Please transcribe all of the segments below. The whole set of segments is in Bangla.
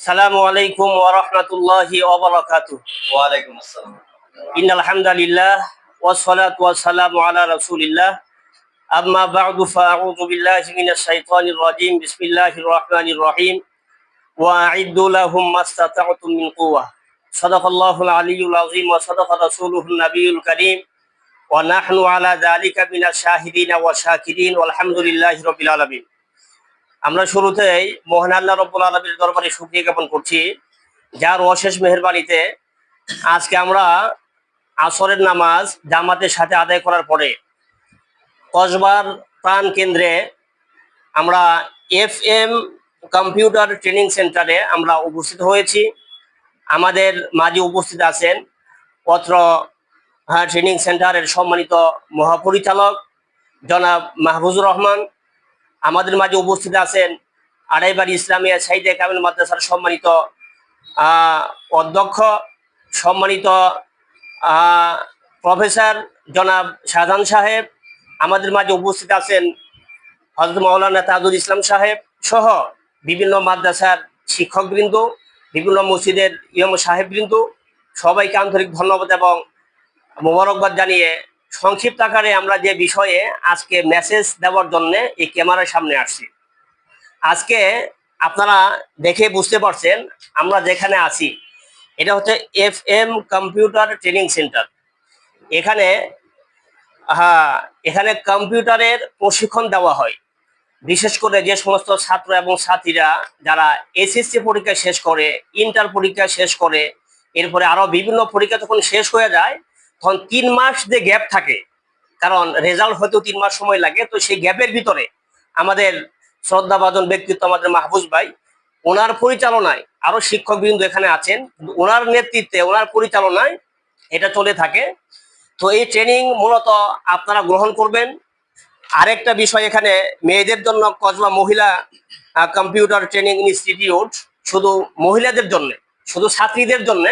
السلام عليكم ورحمة الله وبركاته. وعليكم السلام. إن الحمد لله والصلاة والسلام على رسول الله. أما بعد فأعوذ بالله من الشيطان الرجيم بسم الله الرحمن الرحيم. وأعدوا لهم ما استطعتم من قوة. صدق الله العلي العظيم وصدق رسوله النبي الكريم. ونحن على ذلك من الشاهدين والشاكرين والحمد لله رب العالمين. আমরা শুরুতেই মোহন আল্লাহ রব্বুল আলমীর দরবারে শুক্রিয়া জ্ঞাপন করছি। যার অশেষ মেহরবানিতে আজকে আমরা আসরের নামাজ জামাতের সাথে আদায় করার পরে কসবার প্রাণ কেন্দ্রে আমরা এফ এম কম্পিউটার ট্রেনিং সেন্টারে আমরা উপস্থিত হয়েছি। আমাদের মাঝে উপস্থিত আছেন পত্র হ্যাঁ, ট্রেনিং সেন্টারের সম্মানিত মহাপরিচালক জনাব মাহফুজুর রহমান আমাদের মাঝে উপস্থিত আছেন আড়াইবাড়ি ইসলামিয়া সাইদে কামিল মাদ্রাসার সম্মানিত অধ্যক্ষ, সম্মানিত প্রফেসর জনাব শাহজাহান সাহেব, আমাদের মাঝে উপস্থিত আছেন হজরত মৌলানা তাজুল ইসলাম সাহেব সহ বিভিন্ন মাদ্রাসার শিক্ষকবৃন্দ, বিভিন্ন মসজিদের ইয়ম সাহেববৃন্দ। সবাইকে আন্তরিক ধন্যবাদ এবং মোবারকবাদ জানিয়ে সংক্ষিপ্ত আকারে আমরা যে বিষয়ে আজকে মেসেজ দেওয়ার জন্য এই ক্যামেরার সামনে আসছি। আজকে আপনারা দেখে বুঝতে পারছেন আমরা যেখানে আছি, এটা হচ্ছে F M computer training centre. এখানে হ্যাঁ এখানে কম্পিউটারের প্রশিক্ষণ দেওয়া হয়। বিশেষ করে যে সমস্ত ছাত্র এবং ছাত্রীরা যারা এসএসসি পরীক্ষা শেষ করে, ইন্টার পরীক্ষা শেষ করে, এরপরে আরও বিভিন্ন পরীক্ষা যখন শেষ হয়ে যায় তখন তিন মাস যে গ্যাপ থাকে, কারণ রেজাল্ট হয়তো তিন মাস সময় লাগে, তো সেই গ্যাপের ভিতরে আমাদের শ্রদ্ধাভাজন ব্যক্তিত্ব আমাদের মাহবুজ ভাই, ওনার পরিচালনায় আরও শিক্ষকবৃন্দ এখানে আছেন ওনার নেতৃত্বে, ওনার পরিচালনায় এটা চলে থাকে। তো এই ট্রেনিং মূলত আপনারা গ্রহণ করবেন। আরেকটা বিষয় এখানে, মেয়েদের জন্য কসবা মহিলা কম্পিউটার ট্রেনিং ইনস্টিটিউট শুধু মহিলাদের জন্য, শুধু ছাত্রীদের জন্য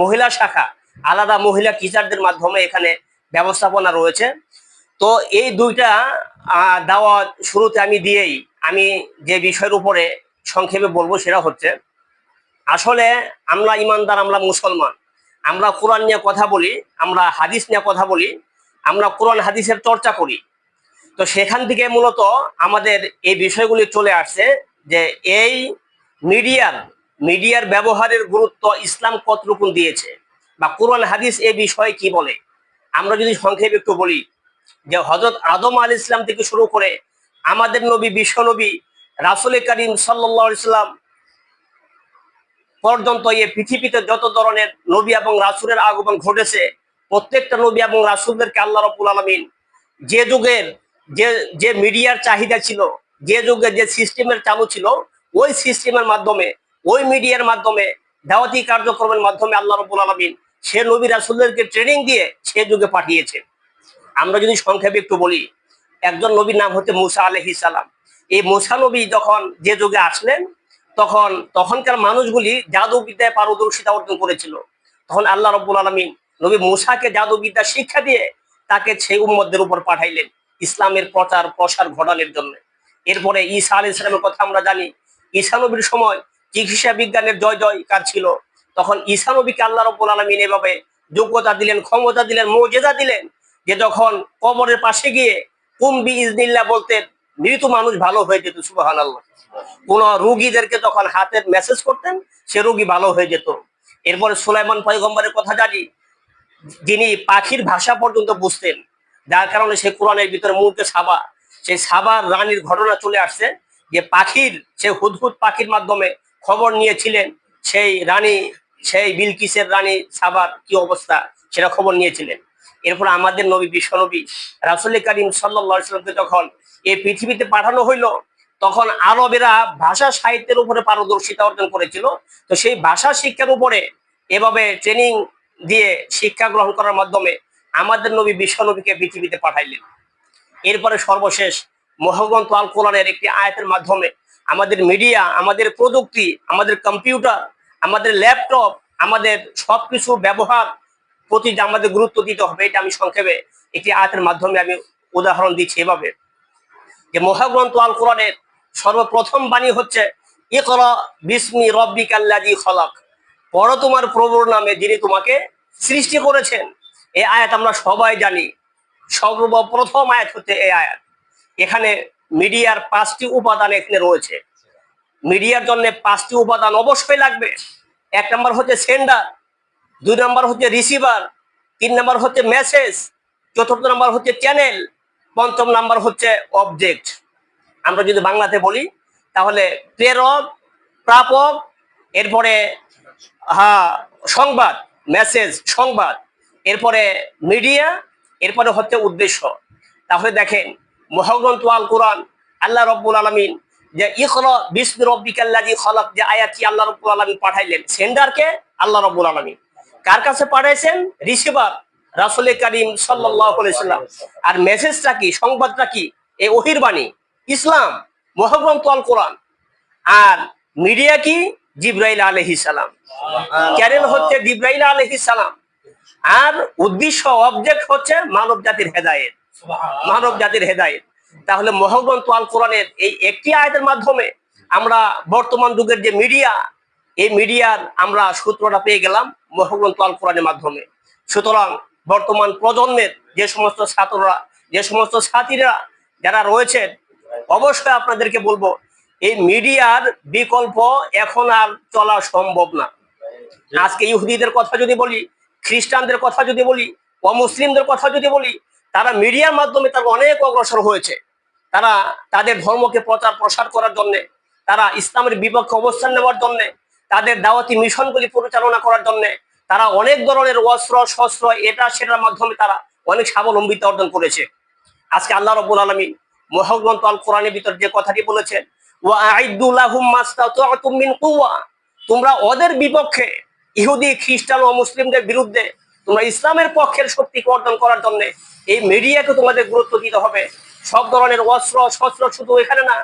মহিলা শাখা আলাদা মহিলা টিচারদের মাধ্যমে এখানে ব্যবস্থাপনা রয়েছে। তো এই দুইটা দেওয়া শুরুতে আমি দিয়েই আমি যে বিষয়ের উপরে সংক্ষেপে বলব সেটা হচ্ছে, আসলে আমরা ইমানদার, আমরা মুসলমান, আমরা কোরআন নিয়ে কথা বলি, আমরা হাদিস নিয়ে কথা বলি, আমরা কোরআন হাদিসের চর্চা করি। তো সেখান থেকে মূলত আমাদের এই বিষয়গুলি চলে আসছে যে এই মিডিয়ার মিডিয়ার ব্যবহারের গুরুত্ব ইসলাম কতটুকু দিয়েছে। বা কোরআন হাদিস এই বিষয়ে কি বলে? আমরা যদি সংক্ষেপে একটু বলি যে হজরত আদম আল ইসলাম থেকে শুরু করে আমাদের নবী, বিশ্ব নবী, রাসুল করিম সাল্লাহ ইসলাম পর্যন্ত এই পৃথিবীতে যত ধরনের নবী এবং রাসুলের আগমন ঘটেছে, প্রত্যেকটা নবী এবং রাসুলদেরকে আল্লাহ রবুল আলমিন যে যুগের যে যে মিডিয়ার চাহিদা ছিল, যে যুগে যে সিস্টেমের চালু ছিল, ওই সিস্টেমের মাধ্যমে, ওই মিডিয়ার মাধ্যমে, দাওয়াতি কার্যক্রমের মাধ্যমে আল্লাহ রবুল আলমিন সে নবী রাসুলদেরকে ট্রেনিং দিয়ে সে যুগে পাঠিয়েছে। আমরা যদি সংক্ষেপে একটু বলি, একজন নবীর নাম হচ্ছে মুসা আলহি সালাম। এই মুসা নবী যখন যে যুগে আসলেন, তখন তখনকার মানুষগুলি জাদুবিদ্যায় পারদর্শিতা অর্জন করেছিল। তখন আল্লাহ রব্বুল আলমিন নবী মুসাকে জাদুবিদ্যা শিক্ষা দিয়ে তাকে সেই উম্মদের উপর পাঠাইলেন ইসলামের প্রচার, প্রসার ঘটানোর জন্য। এরপরে ঈসা আলী ইসলামের কথা আমরা জানি, ঈসা নবীর সময় চিকিৎসা বিজ্ঞানের জয় জয়কার ছিল। তখন ঈসা নবীকে আল্লাহ রব্বুল আলমিন এভাবে যোগ্যতা দিলেন, ক্ষমতা দিলেন, মর্যাদা দিলেন যে যখন কবরের পাশে গিয়ে কুম্বি ইজনিল্লা বলতেন মৃত মানুষ ভালো হয়ে যেত সুবাহান আল্লাহ কোন রুগীদেরকে তখন হাতের মেসেজ করতেন, সে রুগী ভালো হয়ে যেত। এরপরে সুলাইমান পয়গম্বরের কথা জানি, যিনি পাখির ভাষা পর্যন্ত বুঝতেন, যার কারণে সে কোরআনের ভিতরে মুহূর্তে সাবা সেই সাবার রানীর ঘটনা চলে আসছে, যে পাখির, সে হুদহুদ পাখির মাধ্যমে খবর নিয়েছিলেন, সেই রানী সেই বিলকিসের রানী সাবার কি অবস্থা সেটা খবর নিয়েছিলেন। এরপর আমাদের নবী বিশ্ব নবী রাসুল করিম সাল্লামকে যখন এই পৃথিবীতে পাঠানো হইল, তখন আরবেরা ভাষা সাহিত্যের উপরে পারদর্শিতা অর্জন করেছিল। তো সেই ভাষা শিক্ষার উপরে এভাবে ট্রেনিং দিয়ে শিক্ষা গ্রহণ করার মাধ্যমে আমাদের নবী বিশ্ব নবীকে পৃথিবীতে পাঠাইলেন। এরপরে সর্বশেষ মহাগ্রন্থ আল কোরআনের একটি আয়াতের মাধ্যমে আমাদের মিডিয়া আমাদের প্রযুক্তি, আমাদের কম্পিউটার আমাদের ল্যাপটপ আমাদের সবকিছু ব্যবহার প্রতি আমাদের গুরুত্ব দিতে হবে, এটা আমি সংক্ষেপে একটি আয়াতের মাধ্যমে আমি উদাহরণ দিচ্ছি এভাবে। যে মহাগ্রন্থ আল কোরআনের সর্বপ্রথম বাণী হচ্ছে, ইকরা বিসমি রব্বিকাল্লাযী খলক। পড়ো তোমার প্রভুর নামে, যিনি তোমাকে সৃষ্টি করেছেন। এই আয়াত আমরা সবাই জানি। সর্বপ্রথম আয়াত হচ্ছে এই আয়াত। এখানে মিডিয়ার পাঁচটি উপাদান এখানে রয়েছে। মিডিয়ার জন্য পাঁচটি উপাদান অবশ্যই লাগবে। এক নম্বর হচ্ছে সেন্ডার দুই নম্বর হচ্ছে রিসিভার তিন নম্বর হচ্ছে মেসেজ চতুর্থ নম্বর হচ্ছে চ্যানেল পঞ্চম নাম্বার হচ্ছে অবজেক্ট আমরা যদি বাংলাতে বলি, তাহলে প্রেরক, প্রাপক, এরপরে হ্যাঁ সংবাদ মেসেজ সংবাদ, এরপরে মিডিয়া এরপরে হচ্ছে উদ্দেশ্য। তাহলে দেখেন, মহাগ্রন্থ আল কোরআন আল্লাহ রব্বুল আলমিন যে ইখরা বিসমি রব্বিকাল্লাযী খলাক যে আয়াতটি আল্লাহ রব্বুল আলমিন পাঠাইলেন? সেন্ডারকে আল্লাহ রব্বুল আলমিন। কার কাছে পাঠাইছেন? রিসিভার রাসুল করিম সাল্লাহ সাল্লাম। আর মেসেজটা কি সংবাদটা কি? এই ওহির বাণী। ইসলাম মহাগ্রন্থ আল কোরআন। আর মিডিয়া কি? জিব্রাইল আলহি সালাম। চ্যানেল হচ্ছে জিব্রাইল আলহি সালাম। আর উদ্দেশ্য অবজেক্ট হচ্ছে মানব জাতির হেদায়েত। মানব জাতির হেদায়েত। তাহলে মহাগ্রন্থ আল কোরআনের এই একটি আয়াতের মাধ্যমে আমরা বর্তমান যুগের যে মিডিয়া এই মিডিয়ার আমরা সূত্রটা পেয়ে গেলাম মহাগ্রন্থ আল কোরআনের মাধ্যমে। সুতরাং বর্তমান প্রজন্মের যে সমস্ত ছাত্ররা, যে সমস্ত ছাত্রীরা যারা রয়েছেন, অবশ্যই আপনাদেরকে বলব, এই মিডিয়ার বিকল্প এখন আর চলা সম্ভব না। আজকে ইহুদিদের কথা যদি বলি, খ্রিস্টানদের কথা যদি বলি, অমুসলিমদের কথা যদি বলি তারা মিডিয়ার মাধ্যমে তারা অনেক অগ্রসর হয়েছে। তারা তাদের ধর্মকে প্রচার প্রসার করার জন্য, তারা ইসলামের বিপক্ষে অবস্থান নেওয়ার জন্য, তাদের দাওয়াতি মিশনগুলি পরিচালনা করার জন্য, তারা অনেক ধরনের অস্ত্র, শস্ত্র, এটা সেটার মাধ্যমে তারা অনেক স্বাবলম্বিতা অর্জন করেছে। আজকে আল্লাহ রবুল আলমী মহাগ্রন্থ আল কোরআনের ভিতর যে কথাটি বলেছেন তোমরা ওদের বিপক্ষে ইহুদি, খ্রিস্টান ও মুসলিমদের বিরুদ্ধে তোমরা ইসলামের পক্ষের শক্তিকে অর্জন করার জন্য এই মিডিয়াকে তোমাদের গুরুত্ব দিতে হবে। সব ধরনের অস্ত্র, শস্ত্র শুধু এখানে না।